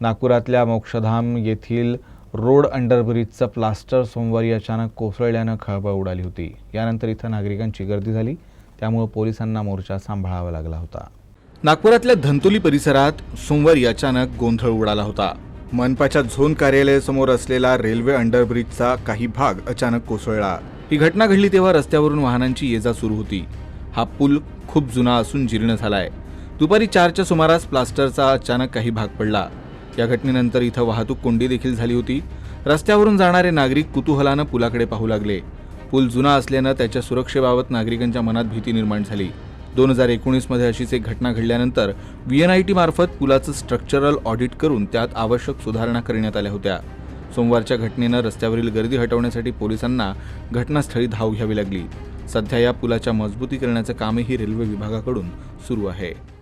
नागपुरातल्या मोक्षधाम येथील road अंडरब्रिजचं plaster सोमवारी अचानक कोसळल्यानं खळबळ उडाली होती. यानंतर इथं नागरिकांची गर्दी झाली. त्यामुळे पोलिसांना मोर्चा सांभाळावा लागला होता. नागपुरातल्या धंतोली परिसरात सोमवारी अचानक गोंधळ उडाला होता. मनपाच्या झोन कार्यालयासमोर असलेला रेल्वे अंडरब्रिजचा काही भाग अचानक कोसळला. ही घटना घडली तेव्हा रस्त्यावरून वाहनांची ये जा सुरू होती. हा पूल खूप जुना असून जीर्ण झालाय. दुपारी चारच्या सुमारास प्लास्टरचा अचानक काही भाग पडला. या घटनेनंतर इथं वाहतूक कोंडी देखील झाली होती. रस्त्यावरून जाणारे नागरिक कुतूहलानं पुलाकडे पाहू लागले. पूल जुना असल्यानं त्याच्या सुरक्षेबाबत नागरिकांच्या मनात भीती निर्माण झाली. दोन हजार एकोणीसमध्ये अशीच एक घटना घडल्यानंतर व्ही एन आय टी मार्फत पुलाचं स्ट्रक्चरल ऑडिट करून त्यात आवश्यक सुधारणा करण्यात आल्या होत्या. सोमवारच्या घटनेनं रस्त्यावरील गर्दी हटवण्यासाठी पोलिसांना घटनास्थळी धाव घ्यावी लागली. सध्या या पुलाच्या मजबूतीकरणाचं कामही रेल्वे विभागाकडून सुरू आहे.